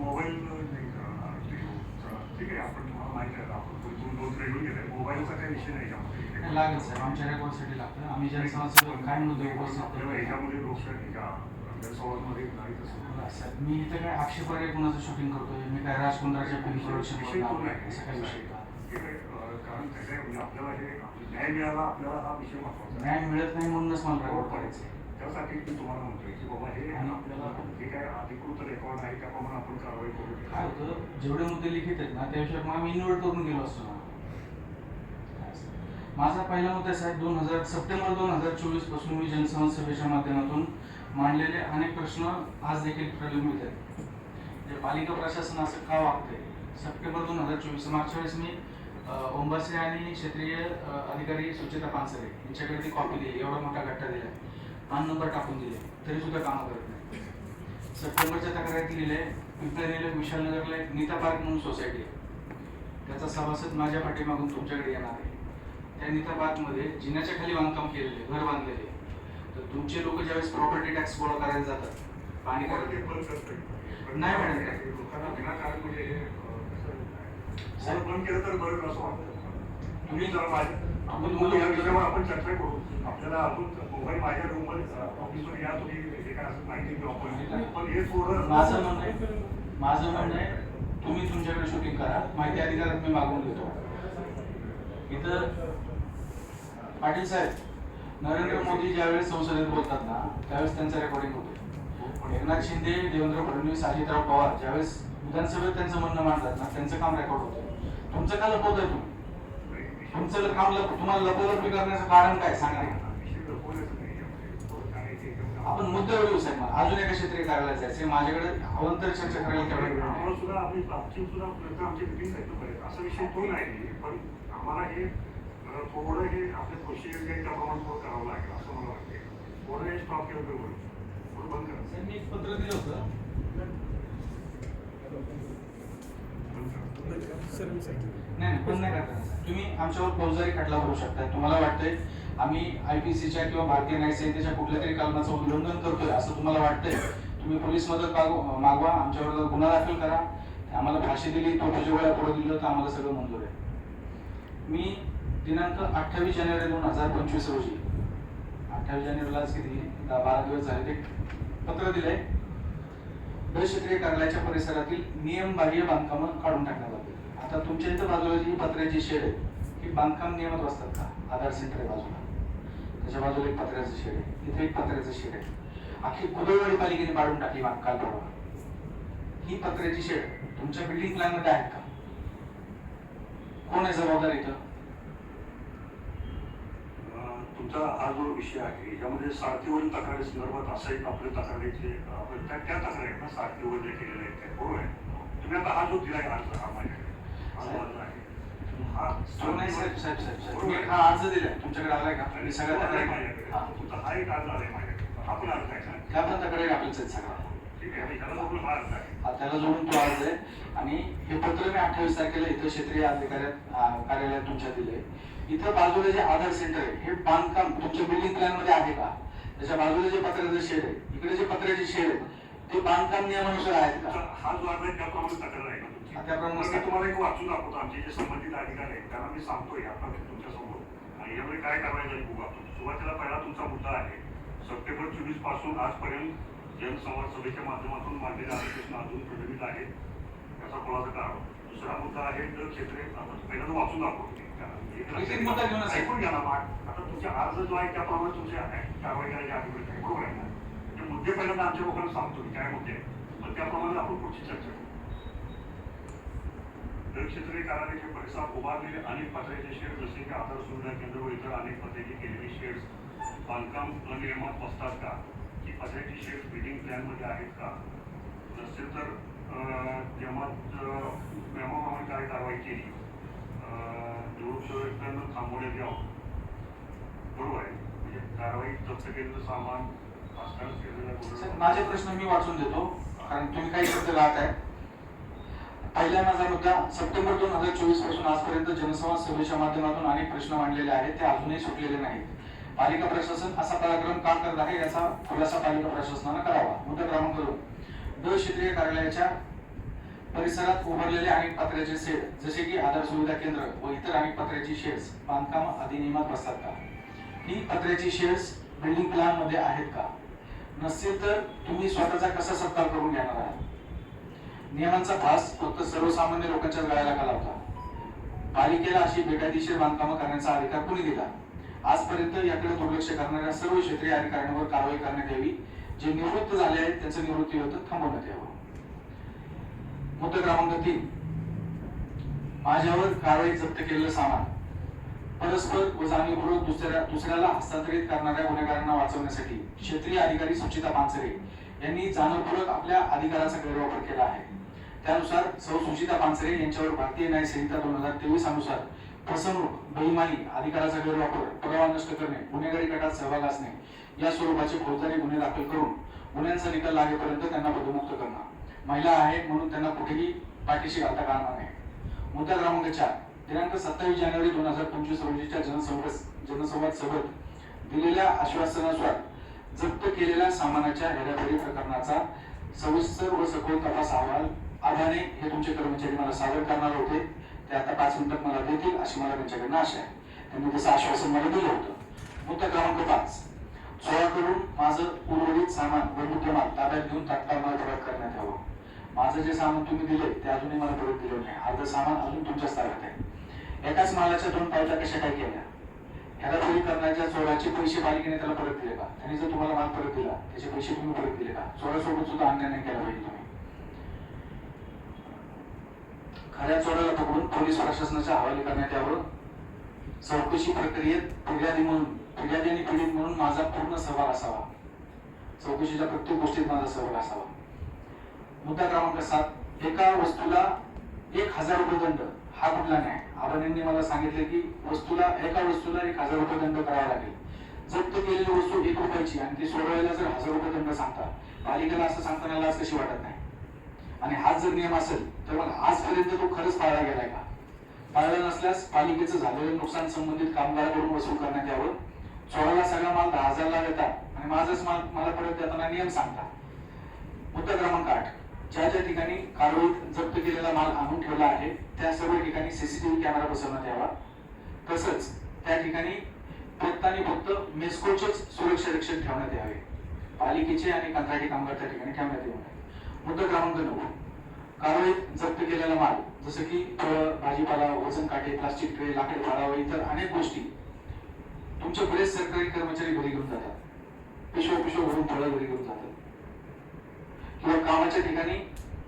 Mobile ठीक आहे आपण तुम्हाला माहिती आहे आपण दोन मोबाईलचा काही विषय नाही यामध्ये. लागेल साहेब आमच्या रेकॉर्डसाठी लागतं. आम्ही जनसमाजसेवक काय मुद्दे उपस्थित करतो याच्यामध्ये लोकशाही का साहेब मी इथं काय आक्षेपार्ह कुणाचं शूटिंग करतोय? मी काय राजकुंद्राच्या फिल्म प्रोडक्शन असं काही विषय का हे कारण आहे म्हणजे आपल्याला हे न्याय मिळाला आपल्याला हा विषय. न्याय मिळत नाही म्हणूनच मला रेकॉर्ड करायचं आहे. त्यासाठी मी तुम्हाला म्हणतोय की बाबा हे आपल्याला जे काय अधिकृत रेकॉर्ड आहे त्याप्रमाणे आपण कारवाई करू काय होतं? जेवढे मुद्दे लिखित आहेत ना त्याविषयी मग आम्ही इन्व्हर्ट करून गेलो असतो. माझा पहिला मुद्दा साहेब दोन हजार सप्टेंबर दोन हजार चोवीसपासून मी जनसंवाद सभेच्या माध्यमातून मांडलेले अनेक प्रश्न आज देखील प्रलंबित आहेत. जे पालिका प्रशासन असं का वागतंय? सप्टेंबर दोन हजार चोवीस मागच्या वेळेस मी ओंबासे आणि क्षेत्रीय अधिकारी सुचेता पानसरे यांच्याकडे ती कॉपी दिली. एवढा मोठा गट्टा दिला पान नंबर टाकून दिले. तरी सुद्धा कामं करत नाही. सप्टेंबरच्या तक्रारीत लिहिले पिंपळनेरला विशालनगरला एक नीता पार्क म्हणून सोसायटी आहे. त्याचा सभासद माझ्या पाठीमागून तुमच्याकडे येणार आहे. त्या नीता पार्कमध्ये जिन्याच्या खाली बांधकाम केलेले घर बांधलेले तर तुमचे लोक ज्यावेळेस प्रॉपर्टी टॅक्स गोळा करायला जातात पाणी. नाही मॅडम. आहे, तुम्ही जरा माझ्या आपण तुम्हाला या विषयावर आपण चर्चा करू. आपल्याला आपण मोबाईल माझ्या रूममध्ये ऑफिसवर या तुम्ही हे काय असं माहिती घेऊ आपण. पण हे थोडं माझं म्हणणं आहे माझं म्हणणं आहे तुम्ही तुमच्याकडे शूटिंग करा. माहिती अधिकारात मी मागून घेतो. इथं पाटील साहेब नरेंद्र मोदी ज्यावेळेस संसदेत बोलतात ना त्यावेळेस त्यांचं रेकॉर्डिंग होतं. एकनाथ शिंदे देवेंद्र फडणवीस अजितराव पवार ज्यावेळेस विधानसभेत त्यांचं म्हणणं मांडतात ना त्यांचं काम रेकॉर्ड होतं. तुमचं का लपवतोय तुम्ही? तुमचं काम लप तुम्हाला लपवलपी करण्याचं कारण काय? सांगा. आपण मुद्द्यावर येऊ साहेब मला. अजून एका क्षेत्रीय कार्यालयात जायचं माझ्याकडे अवंतर चर्चा करायला तेवढा वेळ नाही. आम्हाला सुद्धा आम्ही आमची सुद्धा आमची मिटिंग असा विषय तो नाही. पण आम्हाला हे थोडं हे आपले आहे त्याप्रमाणे थोडं करावं लागेल असं मला वाटते थोडं हे स्टॉप केलं तर होईल थोडं बंद करा. साहेब, मी एक पत्र दिलं होतं. नाही नाही, नाही करता तुम्ही आमच्यावर फौजदारी खटला करू शकता तुम्हाला वाटतंय आम्ही आयपीसीच्या किंवा भारतीय न्याय संहितेच्या कुठल्या तरी कलमाचं उल्लंघन करतोय असं तुम्हाला वाटतंय? तुम्ही पोलीस मदत मागवा आमच्यावर गुन्हा दाखल करा. आम्हाला फाशी दिली तो वेळा पुढे दिलं तर आम्हाला सगळं मंजूर आहे. मी दिनांक अठ्ठावीस जानेवारी दोन हजार पंचवीस रोजी अठ्ठावीस जानेवारीला आज किती? दहा बारा दिवस झाले ते पत्र दिलंय. द कार्यालयाच्या परिसरातील नियमबाह्य बांधकामं काढून टाकण्यात तर आता तुमच्या इथं बाजूला जी पत्र्याची शेड आहे ही बांधकाम नियमात असतात का? आधार सेंटर आहे बाजूला. त्याच्या बाजूला एक पत्र्याचं शेड आहे. इथे एक पत्र्याचं शेड आहे. अख्खी कुदळवाडी पालिकेने काढून टाकली काल परवा ही पत्र्याची शेड तुमच्या बिल्डिंग प्लॅनमध्ये आहेत का? कोण आहे जबाबदार इथं? तुमचा हा जो विषय आहे यामध्ये सारथीवरील तक्रारी संदर्भात असं एक आपल्या तक्रारीचे त्या तक्रारी आहेत ना सारथीवर जे केलेले आहेत ते बरोबर आहे तुम्ही आता हा जो दिला आहे अर्ज हा तो साहेब साहेब साहेब हा. अर्ज दिलाय. तुमच्याकडे आलाय का? मी सगळ्या तक्रारी. हा. हा एक अर्ज माझ्याकडे. हा पण अर्ज आहे. त्या पण तक्रारी आपल्याच आहेत सगळ्या. त्याला जोडून तो अर्ज आहे. आणि हे पत्र मी अठ्ठावीस तारखेला इथं क्षेत्रीय अधिकाऱ्यात कार्यालयात तुमच्या दिले इथं बाजूला जे आधार सेंटर आहे हे बांधकाम तुमच्या बिल्डिंग प्लॅनमध्ये आहे का? त्याच्या बाजूला जे पत्र्याचं शेड आहे इकडे जे पत्र्याचे शेड आहे ते बांधकाम नियमानुसार आहेत का? हा जो अर्ज आहे त्याप्रमाणे तक्रार आहे मी तुम्हाला एक वाचून दाखवतो आमचे जे संबंधित अधिकारी आहेत त्यांना मी सांगतोय आता तुमच्यासमोर आणि यामध्ये काय कारवाई झाली बघू आपण. सुरुवातीला पहिला तुमचा मुद्दा आहे सप्टेंबर चोवीसपासून आजपर्यंत जनसंवाद सभेच्या माध्यमातून मांडलेले प्रश्न अजून प्रलंबित आहेत. त्याचा खुलासा करावा. दुसरा मुद्दा आहे तर क्षेत्रे आता पहिला तो वाचून दाखवतो. ऐकून घ्या ना आता तुमचा अर्ज जो आहे त्याप्रमाणे तुमचे आहे. कारवाई करायची आहे. बरोबर आहे ना? ते मुद्दे पहिल्यांदा आमच्या लोकांना सांगतो की काय मुद्दे पण त्याप्रमाणे आपण पुढची चर्चा करू दरक्षेत्रीय कार्यालयाच्या परिसरात उभारलेले अनेक पत्र्याचे शेड जसे की आधार सुविधा केंद्र व इतर अनेक पत्र्याचे केलेले शेड्स बांधकाम अनियमात बसतात का? ही पत्र्याची शेड्स बिल्डिंग प्लॅनमध्ये आहेत का? नसेल तर जेव्हा मेमोप्रमाणे काय कारवाई केली? अं, निवडणूक थांबवण्यात यावं बरोबर आहे. म्हणजे कारवाई जप्त केलेलं सामान माझे प्रश्न मी वाचून देतो कारण तुम्ही काही शब्द राहत आहे पहिला माझा मुद्दा सप्टेंबर दोन हजार चोवीसपासून आजपर्यंत जनसंवाद सभेच्या माध्यमातून अनेक प्रश्न मांडलेले आहेत ते अजूनही सुटलेले नाहीत. पालिका प्रशासन असा पराक्रम का करत आहे याचा खुलासा पालिका प्रशासनानं करावा. मुद्दा क्रमांक दोन. ड क्षेत्रीय कार्यालयाच्या परिसरात उभारलेले अनेक पत्र्याचे शेड जसे की आधार सुविधा केंद्र व इतर अनेक पत्र्याची शेड्स बांधकाम अधिनियमात बसतात का? ही पत्र्याची शेड्स बिल्डिंग प्लॅनमध्ये आहेत का? नसतील तर तुम्ही स्वतःचा कसा सत्कार करून घेणार आहात? नियमांचा भास फक्त सर्वसामान्य लोकांच्या गळ्याला का लावता पालिकेला अशी बेकायदेशीर बांधकामं करण्याचा अधिकार कुणी दिला? आजपर्यंत याकडे दुर्लक्ष करणाऱ्या सर्व क्षेत्रीय अधिकाऱ्यांवर कारवाई करण्यात यावी. जे निवृत्त झाले आहेत त्यांचं निवृत्ती होतं थांबवण्यात यावं. मुद्दा क्रमांक तीन. माझ्यावर कारवाई जप्त केलेलं सामान. परस्पर व जाणीवपूर्वक दुसऱ्या दुसऱ्याला हस्तांतरित करणाऱ्या गुन्हेगारांना वाचवण्यासाठी क्षेत्रीय अधिकारी सुचिता पानसरे यांनी जाणीवपूर्वक आपल्या अधिकाराचा गैरवापर केला आहे. त्यानुसार सौ सुचिता पानसरे यांच्यावर भारतीय न्याय संहिता दोन हजार तेवीस अनुसार फसवणूक बेईमानी अधिकाराचा गैरवापर पुरावा नष्ट करणे गुन्हेगारी गटात सहभाग असणे या स्वरूपाचे फौजदारी गुन्हे दाखल करून गुन्ह्यांचा निकाल लागेपर्यंत त्यांना पदमुक्त करणं महिला आहे म्हणून त्यांना कुठेही पाठीशी घालता कामा नये मुद्दा क्रमांक चार. दिनांक सत्तावीस जानेवारी दोन हजार पंचवीस रोजीच्या जनसंवाद जनसंवाद सभेत दिलेल्या आश्वासनानुसार जप्त केलेल्या सामानाच्या हेराफेरी प्रकरणाचा सविस्तर व सखोल तपास अहवाल आधाने हे तुमचे कर्मचारी मला सादर करणार होते. ते आता पाच मिनिटात मला देतील अशी मला त्यांच्याकडनं आशा आहे. त्यांनी तसं आश्वासन मला दिलं होतं. मुद्दा क्रमांक पाच. सोळा करून माझं उर्वरित सामान व मुद्देमाल ताब्यात घेऊन तात्काळ मला परत करण्यात यावं. माझं जे सामान तुम्ही दिले ते अजूनही मला परत दिलं नाही. अर्ध सामान अजून तुमच्याच ताब्यात आहे. एकाच मालाच्या दोन पावत्या कशा काय केल्या? ह्याला चोरी करण्याच्या चोराचे पैसे पालिकेने त्याला परत दिले का? त्यांनी जर तुम्हाला माल परत दिला त्याचे पैसे तुम्ही परत दिले का? चोरासोबत सुद्धा अन्याय नाही केला पाहिजे तुम्ही. खऱ्या चोराला पकडून पोलीस प्रशासनाच्या हवाले करण्यात यावं. चौकशी प्रक्रियेत फिर्यादी म्हणून फिर्यादी आणि पीडित म्हणून माझा पूर्ण सहभाग असावा. चौकशीच्या प्रत्येक गोष्टीत माझा सहभाग असावा. मुद्दा क्रमांक सात एका वस्तूला एक हजार रुपये दंड. हा कुठला नाही आपण यांनी मला सांगितले की वस्तूला एका वस्तूला एक हजार रुपये दंड करावा लागेल. जप्त केलेली वस्तू एक रुपयाची आणि ती सोडवायला जर हजार रुपये दंड सांगता पालिकेला असं सांगताना लाज कशी वाटत नाही? आणि हाच जर नियम असेल तर मग आजपर्यंत तो खरंच पाळला गेलाय का? पाळला नसल्यास पालिकेचं झालेलं नुकसान संबंधित कामगाराकडून वसूल करण्यात यावं. चोराला सगळा माल दहा हजारला देतात आणि माझाच माल मला परत देताना नियम सांगता मुद्दा क्रमांक आठ. ज्या ज्या ठिकाणी कारवाईत जप्त केलेला माल आणून ठेवला आहे त्या सर्व ठिकाणी सीसीटीव्ही कॅमेरा बसवण्यात यावा. तसंच त्या ठिकाणी फक्त आणि फक्त मेस्कोचेच सुरक्षा रक्षण ठेवण्यात यावे. पालिकेचे आणि कंत्राटी कामगार त्या ठिकाणी ठेवण्यात येऊ नये. मुद्दा क्रमांक नऊ कारवाईत जप्त केलेला माल जसं की फळ भाजीपाला वजन काटे प्लास्टिक ट्रे लाकडी फाळा इतर अनेक गोष्टी तुमचे बरेच सरकारी कर्मचारी घरी घेऊन जातात. पिशव पिशव भरून फळं घरी घेऊन जातात. किंवा कामाच्या ठिकाणी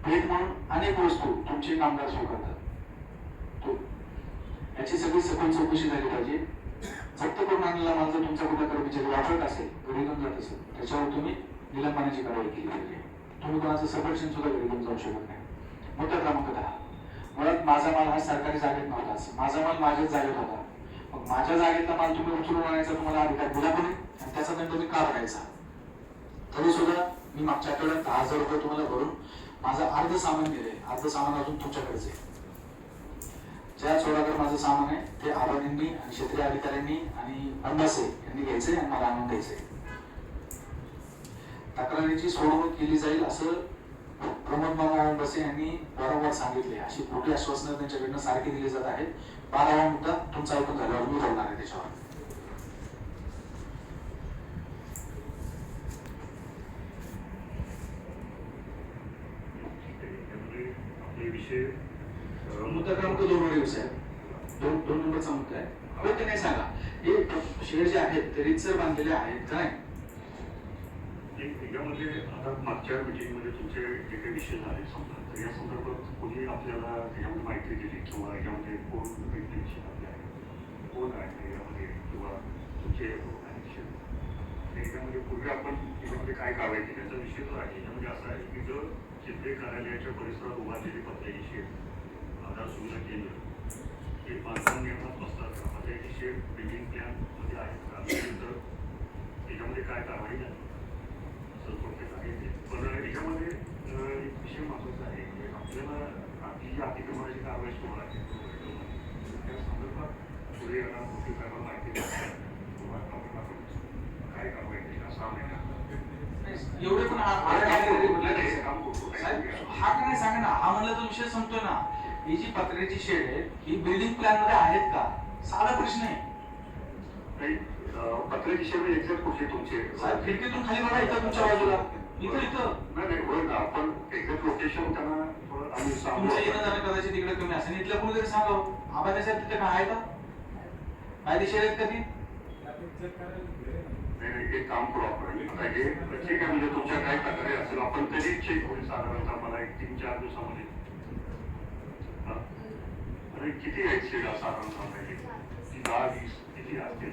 भेट म्हणून अनेक वस्तू तुमचे कामगार स्वीकारतात. याची सगळी सखोल चौकशी झाली पाहिजे. जप्त करून आणलेला माल जर तुमचा कुठला कर्मचारी वापरत असेल घरी घेऊन जात असेल त्याच्यावर तुम्ही निलंबनाची कारवाई केली पाहिजे. तुम्ही कोणाचं सफरचंद सुद्धा घरी घेऊन जाऊ शकत नाही. मुद्दा क्रमांक दहा मुळात माझा माल हा सरकारी जागेत नव्हताच माझा माल माझ्याच जागेत होता. मग माझ्या जागेतला माल तुम्ही उचलून आणायचा तुम्हाला अधिकार दिला पण आणि त्याचा दंड तुम्ही का भरायचा? तरी सुद्धा मी मागच्या आठवड्यात दहा हजार रुपये तुम्हाला भरून माझं अर्ध सामान दिले अर्ध सामान अजून तुमच्याकडेच आहे. ज्या चोराकडे माझं सामान आहे ते आबांनी आणि क्षेत्रीय अधिकाऱ्यांनी आणि अंबासे यांनी घ्यायचंय आणि मला आणून द्यायचंय. तक्रारीची सोडवणूक केली जाईल असं प्रमोद मामा बसे यांनी वारंवार सांगितले. अशी खोटी आश्वासनं त्यांच्याकडनं सारखी दिली जात आहेत. बारावा मुद्दा तुमचा ऐकून झाल्यावर मी बोलणार आहे त्याच्यावर. मुद्दा क्रमांक दोन वर साहेब. दोन दोन नंबरचा मुद्दा आहे. हो ते नाही सांगा. हे शेअर जे आहेत ते रितसर बांधलेले आहेत का नाही? यामध्ये म्हणजे आता मागच्या मिटिंगमध्ये तुमचे जे काही विषय झाले समजा तर या संदर्भात कोणी आपल्याला त्याच्यामध्ये माहिती दिली किंवा याच्यामध्ये कोण इंटेन्शन आपले आहे कोण आहे यामध्ये किंवा तुमचे मॅनेजर त्याच्यामध्ये पूर्वी आपण त्याच्यामध्ये काय कारवाई केली याचा विषय जो आहे याच्यामध्ये असा आहे की जर चित्रे कार्यालयाच्या परिसरात उभारलेली पत्र्याची शेड आधार सुविधा केंद्र हे बांधकाम नियमात बसतात. का पत्र्याची शेड बिल्डिंग प्लॅनमध्ये आहेत. का त्यानंतर त्याच्यामध्ये काय कारवाई झाली? असं थोडक्यात आहे ते पण याच्यामध्ये अं, एक विषय महत्त्वाचा आहे की आपल्याला आपली जी अतिक्रमणाची कारवाई सुरू आहे त्या संदर्भात पुढे येणार मोठी काय माहिती कारवाई केली असा आम्ही एवढे पण हा- काय नाही. हा का सांगा ना हा म्हणलं तर विषय संपतोय ना. ही जी पत्र्याची शेड आहे ही बिल्डिंग प्लॅनमध्ये आहेत का? साधा प्रश्न आहे. शेड एक्झॅक्ट कुठली तुमची? साहेब खिडकीतून खाली बघा इथं तुमच्या बाजूला. इथं इथं. नाही नाही होय ना आपण एक्झॅक्ट लोकेशन त्यांना आम्ही सांगू तुमचं येणं जाणं कदाचित तिकडे कमी असेल. इथल्या कोणीतरी सांगावं आबा त्याच्यात तिथे काय आहे का कायदेशीर आहेत का ती? एक काम करू आपण. आता हे ठीक आहे म्हणजे तुमच्या काय तक्रारी असेल आपण कधी चेक होईल साधारणतः मला एक तीन चार दिवसामध्ये. हा? अरे किती आहेत शेडा साधारणतः? म्हणजे दहा वीस किती असतील?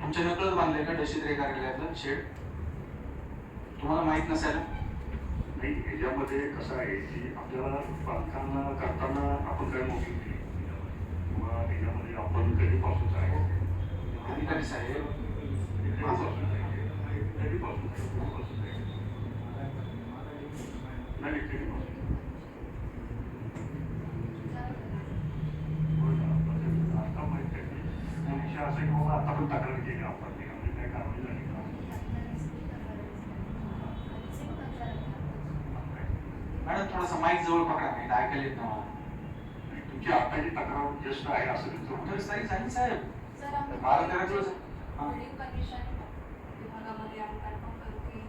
तुमच्या नकळत बांधले का दशीद्रे कार्यालयातलं शेड? तुम्हाला माहीत नसायला नाही ह्याच्यामध्ये कसं आहे की आपल्याला बांधकाम करताना आपण काय मोठी केली किंवा त्याच्यामध्ये आपण आहे? अधिकारी साहेब कधीपासून आहे? कधीपासून आहे? नाही, कधीपासून होय ना, म्हणजे आता माहिती आहे की विषय असा की बाबा आता पण तक्रार केली आपण. त्याच्यामध्ये काय कारवाई झाली का? मॅडम थोडासा माईक जवळ पकडा नाही ऐकायला येत ना. मला नाही, तुमची आताची तक्रार जस्ट आहे असं अठ्ठावीस तुमचं तारीख झाली साहेब. सर आम्ही बारा तेरा दिवस हा. बिल्डिंग परमिशन विभागामध्ये आम्ही कन्फर्म करू की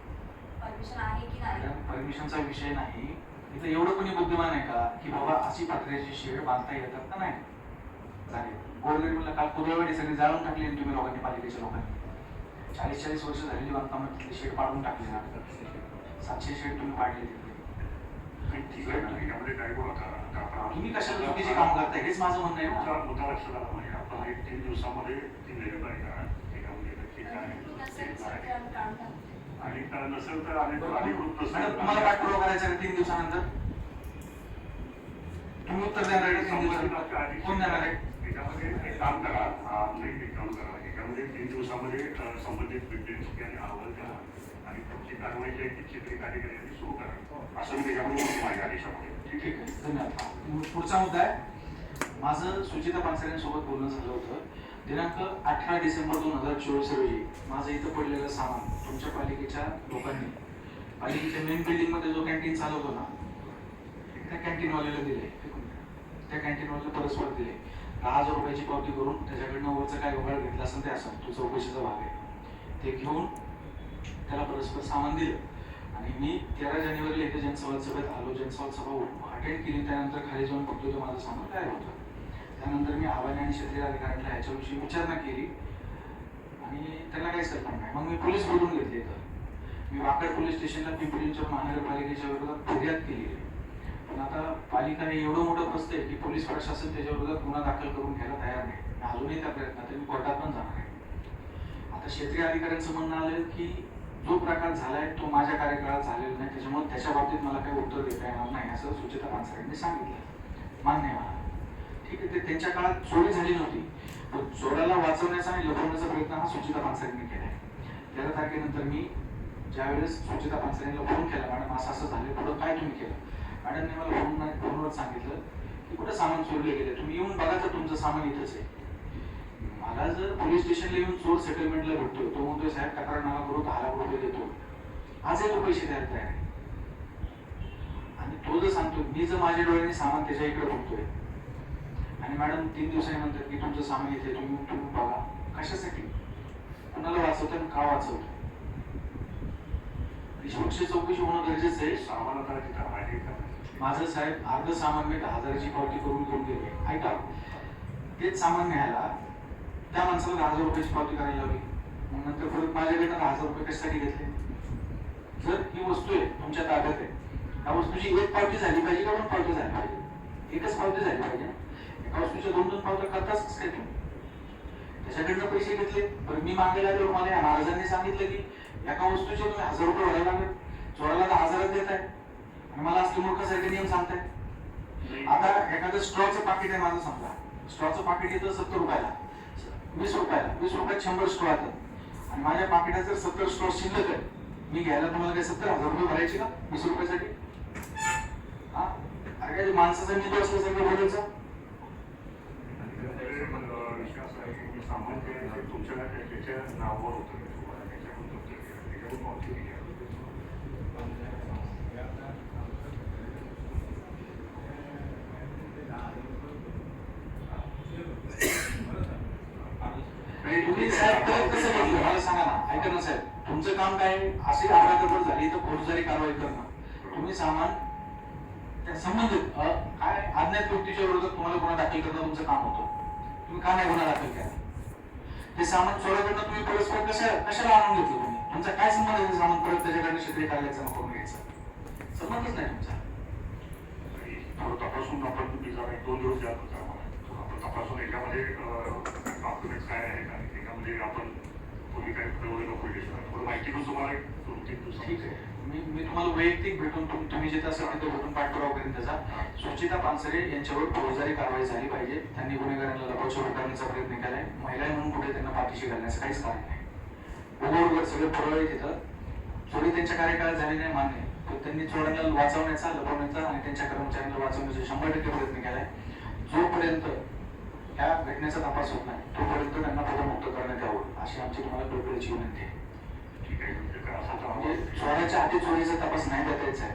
परमिशन आहे की नाही. मॅडम परमिशनचा विषय नाही. इथं एवढं कोणी बुद्धिमान आहे का? की बाबा अशी पत्र्याची शेड बांधता येतात का नाही? चालेल गोरगरीबला काल पूर्ववेळी सगळी जाळून टाकली आणि तुम्ही लोकांनी पालिकेच्या लोकांनी. चाळीस चाळीस वर्ष झालेली बांधकाम तिथले शेड पाडून टाकले ना सातशे शेड तुम्ही पाडले काय तुम्ही कशाला चुकीचे काम करताय? हेच माझं म्हणणं आहे तुमचा ना मुद्दा लक्षात आला म्हणजे आपण एक तीन दिवसामध्ये ती व्हेरीफाय करा त्याच्यामध्ये नक्की काय नसेल ते सर आहे. आणि काय नसेल तर तुम्हाला पाठपुरावा करायचा तीन दिवसानंतर? तुम्ही उत्तर तीन दिवसानंतर. कोण आहे? त्याच्यामध्ये एक काम करा. ऑनलाईन एक काम करा. याच्यामध्ये तीन दिवसामध्ये संबंधित विद्यार्थी आणि अहवाल द्या आणि पुढची कारवाई जी आहे ती चित्रित अधिकाऱ्यांनी सुरू करा. असं मी त्याच्यामध्ये माझ्या आदेशामध्ये ठीक आहे आहे. धन्यवाद. पुढचा मुद्दा आहे. माझं सुचिता पानसरेंसोबत बोलणं झालं होतं. दिनांक अठरा डिसेंबर दोन हजार चोवीस रोजी माझं इथं पडलेलं सामान तुमच्या पालिकेच्या लोकांनी पालिकेच्या मेन बिल्डिंगमध्ये जो कॅन्टीन चालवतो ना त्या कॅन्टीनवाल्याला दिले त्या कॅन्टीनवाल्याला परस्पर दिले दहा हजार रुपयाची पावती करून त्याच्याकडनं वरचं काय घोटाळा घेतला असेल ते असं तो चौकशीचा भाग आहे. ते घेऊन त्याला परस्पर सामान दिलं. आणि मी तेरा जानेवारीला एका जनसंवाद सभेत आलो. जनसंवाद सभा अटेंड केली. त्यानंतर खाली जाऊन बघतो तो माझं सामान काय होतं. त्यानंतर मी आव्हाने आणि क्षेत्रीय अधिकाऱ्यांना ह्याच्याविषयी विचारणा केली. आणि त्यांना काहीच कल्पना नाही. मग मी पोलीस बोलून घेतली तर मी वाकड पोलीस स्टेशनला पिंपरीच्या महानगरपालिकेच्या विरोधात फिर्याद केली. आहे पण आता पालिका हे एवढं मोठं प्रश्न आहे की पोलीस प्रशासन त्याच्या विरोधात गुन्हा दाखल करून घ्यायला तयार नाही. अजूनही त्या प्रयत्नात मी कोर्टात पण जाणार आहे. आता क्षेत्रीय अधिकाऱ्यांचं म्हणणं आलं की जो प्रकार झालाय तो माझ्या कार्यकाळात झालेला नाही. त्याच्यामुळे त्याच्या बाबतीत मला काही उत्तर देता येणार नाही असं सुचिता पानसरेंनी सांगितलं. मान्य मला. ठीक आहे ते त्यांच्या काळात चोरी झाली नव्हती. पण चोराला वाचवण्याचा आणि लपवण्याचा प्रयत्न हा सुचिता पानसरेंनी केलाय तेरा तारखेनंतर मी ज्यावेळेस सुचिता पानसरेंना फोन केला मॅडम असं असं झालं पुढं काय तुम्ही केलं? मॅडमने मला फोन फोनवर सांगितलं की कुठं सामान चोरले गेले? तुम्ही येऊन बघा तर तुमचं सामान इथंच आहे. मला जर पोलीस स्टेशनला येऊन चोर सेटलमेंटला भेटतो तो म्हणतोय साहेब तक्रार नावा करू दहा लाख रुपये देतो. आजही तो पैसे द्यायला तयार आहे. आणि तो जर सांगतो मी जर माझ्या डोळ्याने सामान त्याच्या इकडे बघतोय. आणि मॅडम तीन दिवसांनी म्हणतात की तुमचं सामान येते तुम्ही तुम्ही बघा. कशासाठी? कुणाला वाचवतो आणि का वाचवतो निष्पक्ष चौकशी होणं गरजेचं आहे. सामान आता तिथं आहे माझं साहेब अर्ध सामान हजाराची पावती करून घेऊन गेले. ऐका तेच सामान न्यायला त्या माणसाला दहा हजार रुपयाची पावती करायला हवी मग नंतर परत माझ्याकडनं दहा हजार रुपये कशासाठी घेतले? जर ही वस्तू आहे तुमच्या ताब्यात आहे. त्या वस्तूची एक पावती झाली पाहिजे का दोन पावती झाली पाहिजे? एकच पावती झाली पाहिजे एका वस्तूच्या दोन दोन पावत्या करताच कसं काय तुम्ही? त्याच्याकडनं पैसे घेतले. पण मी मागायला आलो मला या महाराजांनी सांगितलं की एका वस्तूचे तुम्ही हजार रुपये भरायला लागले. चोराला दहा हजारात देत आहे मला असले मूर्खासारखे नियम सांगताय? आता एखादं स्ट्रॉचं पाकिट आहे माझं समजा. स्ट्रॉचं पाकिट येतं सत्तर रुपयाला. वीस रुपयाला. वीस रुपयात शंभर स्ट्रॉ येतात. आणि माझ्या पाकिटात जर सत्तर स्ट्रॉ शिल्लक आहे मी घ्यायला तुम्हाला काय सत्तर हजार रुपये भरायचे का? वीस रुपयासाठी? हा? अरे काय माणसाचा निधी बोलायचं? आहे ते तुमच्या त्याच्या नावावर होतं तुम्हाला त्याच्याकडून तुमचं त्याच्याकडून पावती दिली आहे. म्हणजे तुम्ही साहेब तर कसं घेतलं मला सांगा ना. ऐका ना साहेब. तुमचं काम काय? अशी अपराधपड झाली तर फौजदारी कारवाई करणं. तुम्ही सामान संबंधित काय अज्ञात व्यक्तीच्या विरोधात तुम्हाला गुन्हा दाखल करणं तुमचं काम होतं? तुम्ही का नाही गुन्हा दाखल केला? ते सामान चोराकडनं तुम्ही परस्पर कशा कशाला आणून घेतलं तुम्ही? तुमचा काय संबंध आहे सामान परत त्याच्याकडनं क्षेत्रीय कार्यालयाचा करून घ्यायचा? संबंधच नाही तुमचा. थोडं तपासून आपण तुम्ही जरा एक दोन दिवस द्या तुमचा आम्हाला आपण तपासून याच्यामध्ये डॉक्युमेंट्स काय आहेत आणि त्याच्यामध्ये आपण तुम्ही काय प्रयोग नको थोडं माहिती तुम्हाला एक दोन तीन ठीक आहे. मी मी तुम्हाला वैयक्तिक भेटून तुम- तुम्ही जिथे असाल तिथे भेटून पाठपुरावा करीन त्याचा. सुचिता पानसरे यांच्यावर फौजदारी कारवाई झाली पाहिजे. त्यांनी गुन्हेगारांना लपवछोप करण्याचा प्रयत्न केलाय. महिला म्हणून कुठे त्यांना पाठीशी घालण्याचं काहीच कारण नाही. उघड सगळे पुरावे तिथं. चोरी त्यांच्या कार्यकाळात झाली नाही मान्य त्यांनी चोरांना वाचवण्याचा लपवण्याचा आणि त्यांच्या कर्मचाऱ्यांना वाचवण्याचा शंभर टक्के प्रयत्न केलाय. जोपर्यंत या घटनेचा तपास होत नाही तोपर्यंत त्यांना पदमुक्त करण्यात यावं अशी आमची तुम्हाला कळकळीची विनंती आहे. म्हणजे चोराच्या हाती चोरीचा तपास नाही देता आहे.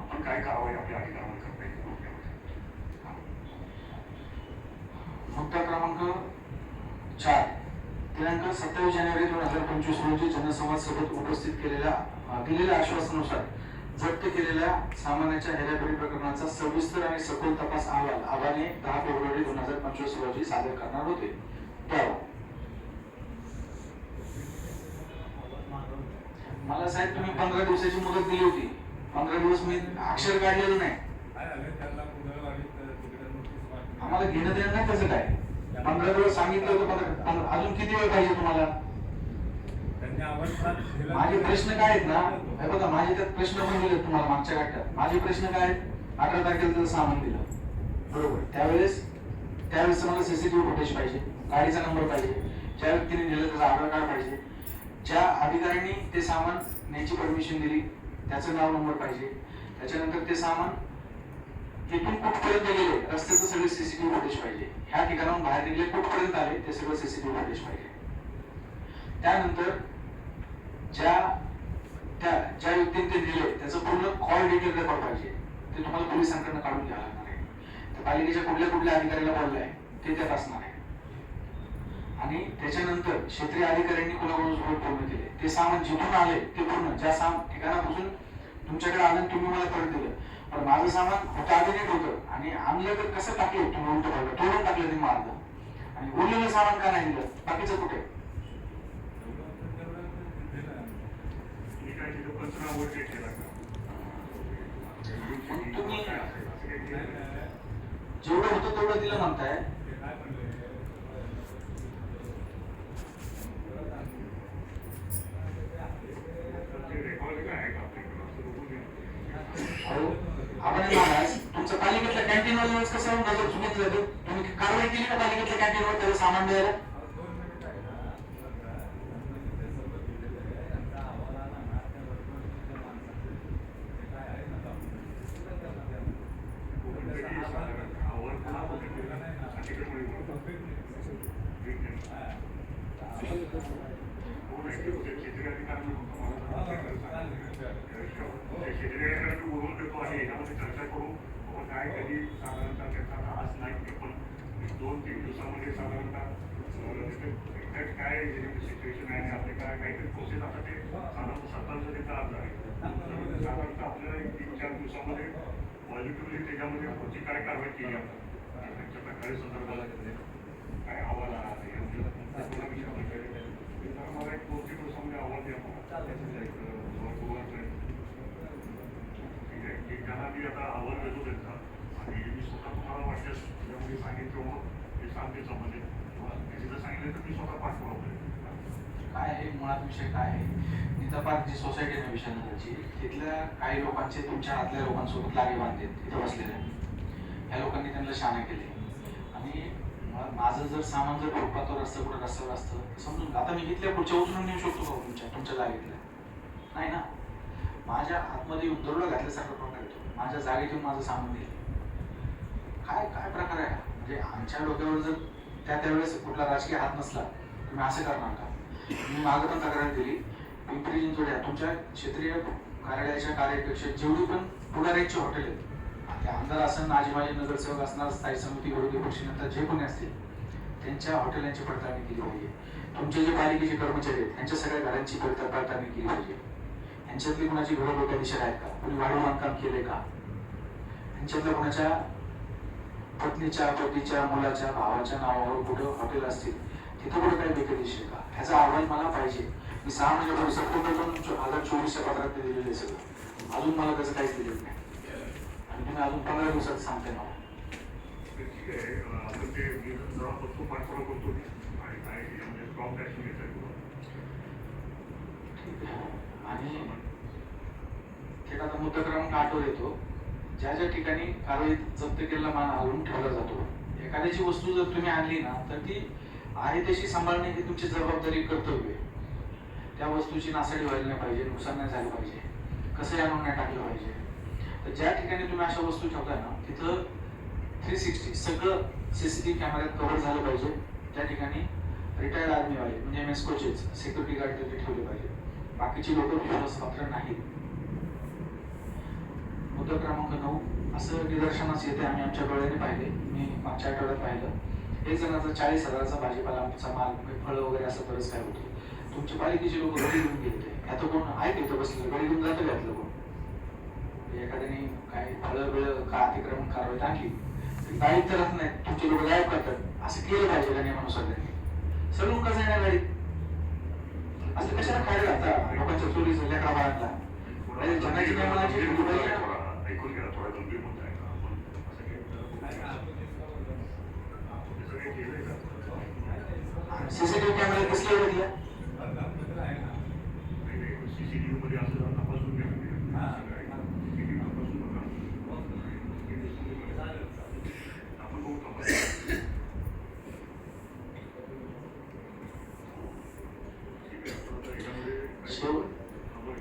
आपण काय कारवाई आपल्या अधिकारामध्ये करता येईल यामध्ये? मुद्दा क्रमांक चार. दिनांक सत्तावीस जानेवारी दोन हजार पंचवीस रोजी जनसंवाद सभेत उपस्थित केलेल्या दिलेल्या आश्वासनानुसार जप्त केलेल्या सामानाच्या हेराफेरी प्रकरणाचा सविस्तर आणि सखोल तपास अहवाल आगामी दहा फेब्रुवारी दोन हजार पंचवीस रोजी सादर करणार होते. मला साहेब तुम्ही पंधरा दिवसाची मुदत दिली होती. पंधरा दिवस मी अक्षर काढलेलं नाही. आम्हाला घेणं देणं नाही कसं काय? पंधरा दिवस सांगितलं होतं अजून किती वेळ पाहिजे तुम्हाला? माझे प्रश्न काय आहेत ना हे बघा माझे त्यात प्रश्न पण दिले तुम्हाला मागच्या गाठ्यात माझे प्रश्न काय आहेत? अठरा तारखेला सामान दिलं बरोबर. त्यावेळेस त्यावेळेस मला सीसीटीव्ही फुटेज पाहिजे गाडीचा नंबर पाहिजे ज्या व्यक्तीने नेलं त्याचा आधार कार्ड पाहिजे ज्या अधिकाऱ्यांनी ते सामान न्यायची परमिशन दिली त्याचं नाव नंबर पाहिजे. त्याच्यानंतर ते सामान इथून कुठपर्यंत गेले रस्त्याचं सगळे सीसीटीव्ही फुटेज पाहिजे. ह्या ठिकाणाहून बाहेर निघले कुठपर्यंत आले ते सगळं सीसीटीव्ही फुटेज पाहिजे. त्यानंतर ज्या त्या ज्या व्यक्तीने ते दिले त्याचं पूर्ण कॉल डिटेल रेकॉर्ड पाहिजे. ते तुम्हाला पोलिसांकडनं काढून द्यावं लागणार आहे. त्या पालिकेच्या कुठल्या कुठल्या अधिकाऱ्याला बोललाय ते त्यात असणार आहे. आणि त्याच्यानंतर क्षेत्रीय अधिकाऱ्यांनी कोणाकोणासोबत पूर्ण केले? ते सामान जिथून आले ते पूर्ण ज्या साम ठिकाणापासून तुमच्याकडे आलं तुम्ही मला परत दिलं. पण माझं सामान होतं आधी नीट होतं. आणि आणलं तर कसं टाकलं? तुम्ही उलटं पाहिलं तोडून टाकलं ते मारलं आणि उरलेलं सामान का नाही दिलं? बाकीचं कुठे तुम्ही काय तिथं पंचनामा वगैरे केला का? मग तुम्ही- काय असेल असं काही केलं नाही. जेवढं होतं तेवढं दिलं म्हणताय आपण तुमचं पालिकेतल्या कॅन्टीनवर वेळेस कसं नजर चुकीत जातो तुम्ही कारवाई केली का पालिकेतल्या कॅन्टीनवर त्याला सामान द्यायला कोणीतरी साधारण आवड कोणा कोणीतरी अतिक्रमण होतं. ठीक आहे. कोण आहे ते? ते क्षेत्रीय अधिकाऱ्यांना फक्त मला सांगा. ते क्षेत्रीय अधिकाऱ्यांना बोलवून देतो आणि याच्यामध्ये चर्चा करू बाबा काय कधी साधारणतः त्याचा त्रास नाही ते पण एक दोन तीन दिवसामध्ये साधारणतः अं, तिथे exact काय सिच्युएशन आहे आणि आपले काय काहीतरी प्रोसेस आता ते साधारण सरपंच तिथं आज आहे साधारणतः आपल्याला एक तीन चार दिवसामध्ये पॉझिटिव्हली त्याच्यामध्ये पुढची काय कारवाई केली आपण. त्यांच्या प्रकारे संदर्भात काय अहवाल आला तर मला एक दोन तीन दिवसामध्ये अहवाल द्या मला. ठीक आहे. की मी आता अहवाल देतो त्यांचा आणि मी स्वतः तुम्हाला वाटल्यास त्याच्यामध्ये सांगितलं मग ते सांगते संबंधित. किंवा त्याची जर सांगितलं तर मी स्वतः पाठपुरावा करेन काय आहे? मुळात विषय काय आहे? नीता पार्क जी सोसायटी आहे ना विशालनगरची तिथल्या काही लोकांचे तुमच्या आतल्या लोकांसोबत लागे बांधलेत तिथे बसलेले. ह्या लोकांनी त्यांना शहाणे केले आणि माझं जर सामान जर फुटपाथवर असतं कुठं रस्त्यावर असतं समजून आता मी घेतल्या पुढच्या उचलून नेऊ शकतो का हो तुमच्या तुमच्या जागेतल्या? नाही ना? माझ्या आतमध्ये येऊन दरोडा घातल्यासारखा प्रकार येतो. माझ्या जागेत येऊन माझं सामान दिलं काय काय प्रकार आहे म्हणजे आमच्या डोक्यावर जर त्या त्यावेळेस कुठला राजकीय हात नसला तुम्ही असं करणार का? मी मागं पण तक्रार दिली पिंपरी चिंचवड्या तुमच्या क्षेत्रीय कार्यालयाच्या कार्याध्यक्ष जेवढी पण पुढाऱ्यांची हॉटेल आहेत ते आमदार असं माझे माझे नगरसेवक असणार स्थायी समिती विरोधी पक्षनेता जे कोणी असतील त्यांच्या हॉटेलांची पडताळणी केली पाहिजे. तुमचे जे पालिकेचे कर्मचारी आहेत त्यांच्या सगळ्या घरांची पडताळणी केली पाहिजे. यांच्यातली कुणाची घरं बेकायदेशीर आहेत का? कुणी वाढू बांधकाम केले का? यांच्यातल्या कुणाच्या पत्नीच्या पतीच्या मुलाच्या भावाच्या नावावर कुठं हॉटेल असतील तिथं कुठं काही बेकायदेशीर का? ह्याचा अहवाल मला पाहिजे. मी सहा महिन्यापूर्वी सप्टेंबर दोन हजार चोवीसच्या पत्रात दिलेले दिलेलं आहे सगळं. अजून मला त्याचं काहीच दिलेलं नाही. तुम्ही अजून पंधरा दिवसात सांगते ना. ठीक आहे आपण ते मी जरा बघतो पाठपुरावा करतो आणि काय यामध्ये स्ट्रॉंग ॲक्शन घेता येईल ठीक आहे. आणि थेट आता मुद्दा क्रमांक येतो. ज्या ज्या ठिकाणी कारवाई जप्त केलेला माल हलवून ठेवला जातो एखाद्याची वस्तू जर तुम्ही आणली ना तर ती आहे तशी सांभाळणे ही तुमची जबाबदारी कर्तव्य आहे. त्या वस्तूची नासाडी व्हायला नाही पाहिजे नुकसान नाही झालं पाहिजे. कसंही आणून नाही टाकलं पाहिजे. तर ज्या ठिकाणी तुम्ही अशा वस्तू ठेवताय ना तिथं थ्री सिक्स्टी सगळं सीसीटीव्ही कॅमेऱ्यात कव्हर झालं पाहिजे. त्या ठिकाणी रिटायर्ड आर्मीवाले म्हणजे M S coaches security guard तिथे ठेवले पाहिजे. बाकीची लोक विश्वासपात्र नाहीत. मुद्दा क्रमांक नऊ असं निदर्शनास येते आम्ही आमच्या डोळ्याने पाहिले. मी मागच्या आठवड्यात पाहिलं. एक जणाचा चाळीस हजाराचा आमचा माल म्हणजे फळं वगैरे असं बरंच काय होतं. तुमच्या पालिकेचे लोक घरी घेऊन गेले आता कोण आहे? तिथं बसले घरी घेऊन जातं घातलं कोण? एखाद्याने काय फळं बिळं का अतिक्रमण कारवाईत आणली तरी गाडीत तर राहत नाही तुमचे लोक गायब करतात. असं केलं पाहिजे का नियमानुसार त्यांनी सलून कसं येणार गाडीत असं कशाला खायला घालता लोकांच्या चोरीचं लेकरा बाळांना जनाची ऐकून घ्या थोडा गंभीर मुद्दा आहे काही सगळे सीसीटीव्ही कॅमेरा दिसले होते सीसीटीव्ही मध्ये असं जरा तपासून घ्या CCTV तपासून बघा. आपण बघू तपास. ठीक आहे, आता याच्यामध्ये- शेव- हा, बरं.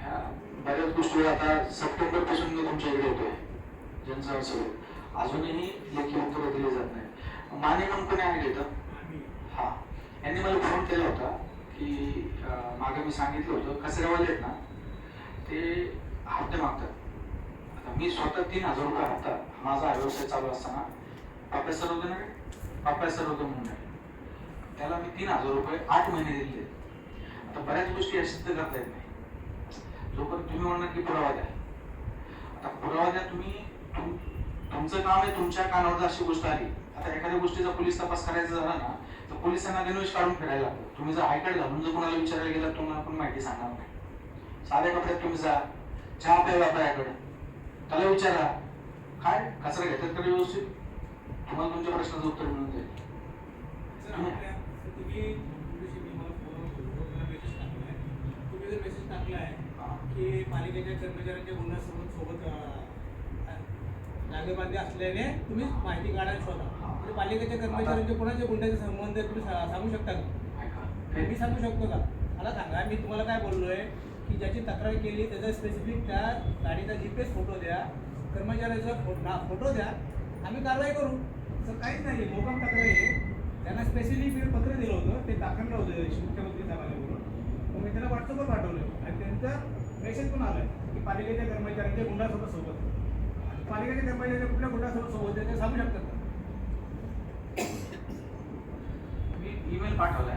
ह्या बऱ्याच गोष्टी आता सप्टेंबरपासून मी तुमच्या इकडे येतोय जनसंसदेत अजूनही लेखी उत्तरं दिली जात नाही माने म्हणून कोणी आहे इथं हा यांनी मला फोन केला होता की अं, मागे मी सांगितलं होतं कचऱ्यावाले आहेत ना ते हप्ते मागतात आता मी स्वतः तीन हजार रुपये हप्ता माझा हा व्यवसाय चालू असताना पाप्या सर्वोदय ना म्हणून आहे त्याला मी तीन हजार रुपये आठ महिने दिले. आता बऱ्याच गोष्टी या सिद्ध करता येत नाही. जोपर्यंत तुम्ही म्हणणार की पुरावा द्या. आता पुरावा द्या तुम्ही तुम- तुमचं काम आहे तुमच्या कानावर जर अशी गोष्ट आली आता एखाद्या गोष्टीचा पोलीस तपास करायचा झाला ना तर पोलिसांना गणवेश काढून फिरायला लागतो. तुम्ही जर आयकार्ड घालून जर कोणाला विचारायला गेला तुम्हाला पण माहिती सांगणार नाही. साध्या कपड्यात तुम्ही जा चहा प्यायला बायाकडे त्याला विचारा. काय? कचरा घेतात का व्यवस्थित? तुम्हाला तुमच्या प्रश्नाचं उत्तर मिळून जाईल? पालिकेच्या कर्मचाऱ्यांच्या गुन्ह्यासोबत सोबत लागेबांधे असल्याने तुम्ही माहिती काढायला शोधा. म्हणजे पालिकेच्या कर्मचाऱ्यांचे कोणाच्या गुन्ह्याचे संबंध तुम्ही सांगू शकता का? मी सांगू शकतो का? मला सांगा मी तुम्हाला काय बोललोय की ज्याची तक्रार केली त्याचा स्पेसिफिक त्या गाडीचा जी पी एस फोटो द्या कर्मचाऱ्याचा फोटो द्या आम्ही कारवाई करू. असं काहीच नाही. मोकाम तक्रार आहे त्यांना स्पेसिफिक मी पत्र दिलं होतं ते दाखल होतं मुख्यमंत्री साहेबांना बोलून. मग मी त्यांना व्हॉट्सअपवर पाठवलं आणि त्यांचं मेसेज पण आलं की पालिकेच्या कर्मचाऱ्यांच्या गुंडासोबत सोबत. पालिकेच्या कर्मचाऱ्यांच्या कुठल्या गुंडासोबत सोबत आहे ते सांगू शकतात ईमेल पाठवलाय.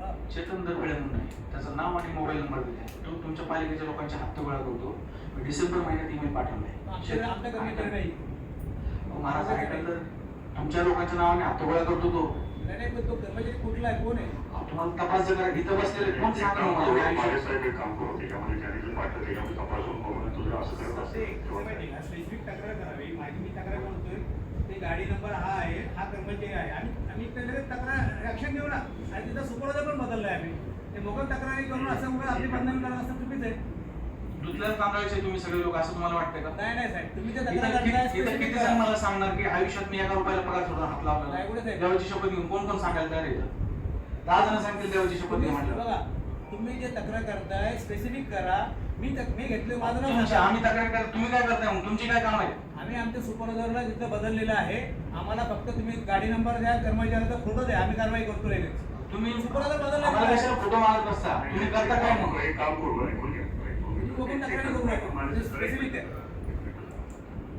हा. चेतन दरवेळे म्हणून आहे. त्याचं नाव आणि मोबाईल नंबर दिले तो तुमच्या पालिकेच्या लोकांचे हप्ते गोळा करतो डिसेंबर महिन्यात ईमेल आमच्या पाठवलाय ऐकायला तर तुमच्या लोकांच्या नावाने हप्ते गोळा करतो तो. नाही नाही पण तो कर्मचारी कुठला आहे? कोण आहे? तुम्हाला तपास जर इथं बसलेले कोण मला या स्पेसिफिक तक्रार करावी माझी मी तक्रार करतोय ते गाडी नंबर हा आहे हा कर्मचारी आहे. आणि आम्ही त्याला तक्रार ऍक्शन घेऊ ना. आणि तिथं सुपरवायझर पण बदललाय आम्ही. ते मोकळ तक्रारी करून असं मग आपली बंधन करणं असं चुकीच आहे. तांदळाचे तुम्ही सगळे लोक असं तुम्हाला वाटतंय का नाही नाही साहेब तुम्ही जे तक्रार इथं करताय किती- इथं specific किती करा. जण मला सांगणार की आयुष्यात मी एका रुपयाला पगार सोडून हात लावला नाही, कुठे नाही. साहेब? देवाची शपथ घेऊन कोण कोण सांगायला तयार आहे इथं? दहा जण सांगतील देवाची शपथ घे तुम्ही म्हटलं बघा तुम्ही जे तक्रार करताय स्पेसिफिक करा मी तक- मी घेतले माझं नाव तुमची- सांगा. आम्ही तक्रार करा तुम्ही काय करताय मग तुमची काय काम आहे आम्ही आमच्या सुपरवायझरला तिथं बदललेलं आहे आम्हाला फक्त तुम्ही गाडी नंबर द्या कर्मचाऱ्याचा फोटो द्या आम्ही कारवाई करतो लगेच तुम्ही सुपरवायझर बदलला आम्हाला आहे. कशाला फोटो मागत बसता तुम्ही करता काय मग एक काम करू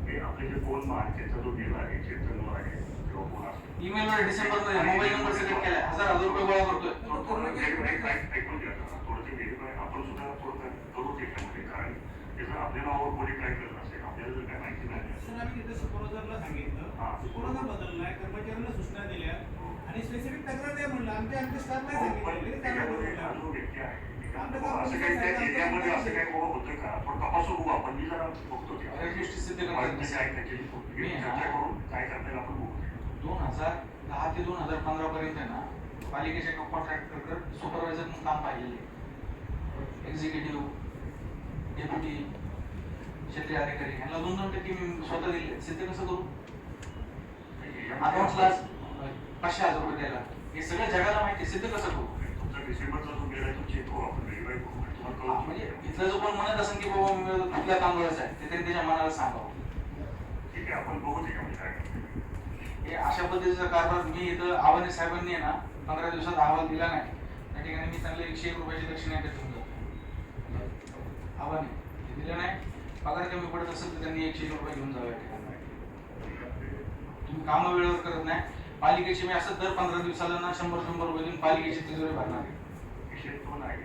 हे आपले जे फोन मार्केटचा जो आहे चेतनवर आहे किंवा कोण ईमेल वर डिसेंबरमध्ये मोबाईल नंबर सिलेक्ट केलाय. हजार हजार रुपये गोळा करतोय. ऐकून घ्या आपण सुद्धा थोडं करू त्याच्यामध्ये. कारण ते जर आपल्या नावावर कोणी ट्राय करत असेल आपल्याला जर काय माहिती नाही सर आम्ही तिथे सुपरवायझरला सांगितलं. हा. सुपरवायझर बदललाय. कर्मचाऱ्यांना सूचना दिल्या. आणि स्पेसिफिक तक्रार द्या म्हणलं. आमच्या आमच्या स्टाफ नाही सांगितलं. हा व्यक्ती आहे असं काही त्या एरियामध्ये असं काही बाबा होतं का थोडं तपासू बघू आपण मी जरा बघतो काय त्याची मी चर्चा करून काय करता येईल आपण बघू दोन हजार दहा ते दोन हजार पंधरा पर्यंत ना पालिकेच्या कॉन्ट्रॅक्टरकडे सुपरवायझर म्हणून काम पाहिलेले एक्झिक्युटिव्ह डेप्युटी क्षेत्रीय अधिकारी यांना दोन दोन टक्के मी स्वतः दिले सिद्ध कसं करू? अकाउंटला पाचशे हजार रुपये द्यायला. हे सगळं जगाला माहिती सिद्ध कसं करू? डिसेंबरचा जो बिल आहे तो चेक करू आपण व्हेरीफाय करू आणि तुम्हाला हा, कळू म्हणजे इथलं जो कोण म्हणत असेल की बाबा मी कुठल्या आहे ते तरी त्याच्या मनाला सांगावं ठीक आहे आपण बघू त्याच्यामध्ये काय करता येईल. हे अशा पद्धतीचा कारभार मी इथं आव्हाने साहेबांनी आहे ना पंधरा दिवसात अहवाल दिला नाही. त्या ठिकाणी मी चांगले एकशे एक रुपयाची दक्षिणा देतो आव्हाने ते दिलं नाही. पगार कमी पडत असेल तर त्यांनी एकशे एक रुपये घेऊन जावे या ठिकाणी. तुम्ही कामं वेळेवर करत नाही. पालिकेची मी असं दर पंधरा दिवसाला ना शंभर शंभर रुपये देऊन पालिकेची तिजोरी भरणार आहे. विषय तो नाही.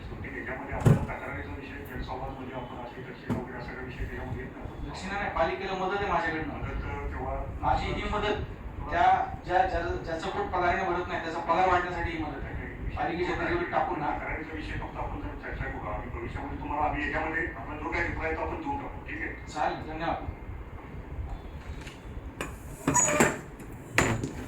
शेवटी त्याच्यामध्ये आपण तक्रारीचा विषय जनसंवाद म्हणजे आपण असे दक्षिण वगैरे असा काही विषय त्याच्यामध्ये येत नाही. दक्षिणा नाही पालिकेला मदत आहे माझ्याकडनं. मदत तेव्हा माझी ही मदत. त्या ज्या ज्या- ज्याचा पोट पगाराने भरत नाही त्याचा पगार वाढण्यासाठी ही मदत आहे. पालिकेच्या टाकून ना. तक्रारीचा विषय फक्त आपण जर चर्चा करू आणि भविष्यामध्ये तुम्हाला आम्ही याच्यामध्ये आपला जो काही रिप्लाय तो आपण देऊन टाकू ठीक आहे? चालेल धन्यवाद.